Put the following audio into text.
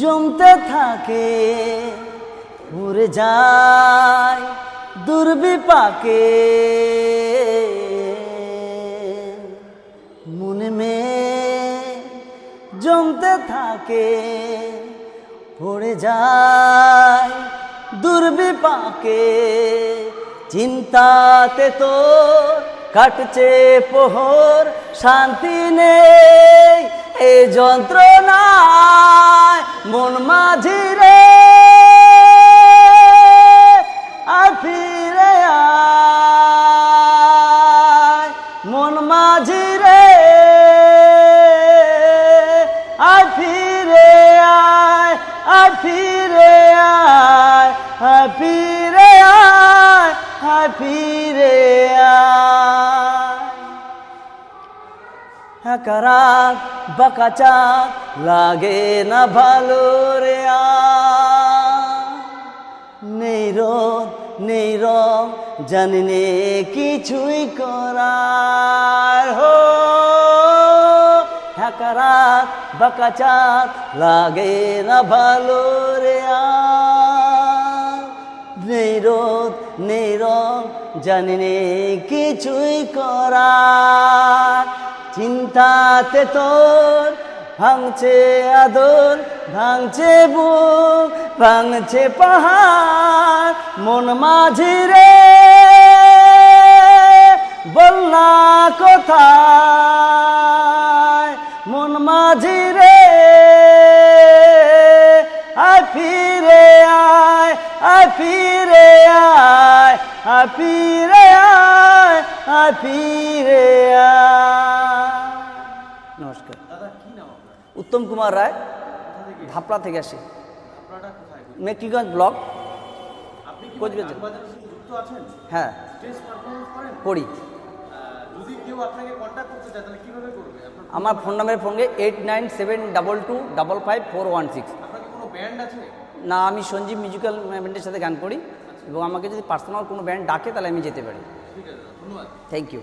জমতে থাকে, উড়ে যায় দুর্বিপাকে। মনে মে জমতে থাকে, পড়ে যায় দুর্বিপাকে। চিন্তাতে তো কাটছে পোহর, শান্তি নেই এই যন্ত্রণায় মাঝি রে ফিরে মন মাঝি রে আয় ফিরে আয় আয় ফিরে আয় আয়। হ্যাকারাত বাকাচাক লাগে না ভালো রে। নেই রোদ নেই রং, জানি নে কিছুই করার হো হ্যাকারাত বাকাচাক লাগে না ভালো রে। নেই রোদ নেই রং, জানি নে কিছুই করার চিন্তাতে তোর ভাঙছে আদর, ভাঙছে বুক, ভাঙছে পাহাড়, মন মাঝি রে বল না কোথায় মন মাঝি রে আয় ফিরে আয় আয় ফিরে আয় আয় ফিরে আয় আয় ফিরে আয়। নমস্কার। উত্তম কুমার রায় ভাপড়া থেকে আসি। মেকলিগঞ্জ ব্লক আছেন? হ্যাঁ। করি। আমার ফোন নাম্বারের ফোনে eight nine seven double two double five four one six আপনার কি কোনো ব্যান্ড আছে? না আমি সঞ্জীব মিউজিক্যাল ব্যান্ডের সাথে গান করি। এবং আমাকে যদি পার্সোনাল কোনো ব্যান্ড ডাকে তাহলে আমি যেতে পারি। ঠিক আছে ধন্যবাদ। Thank you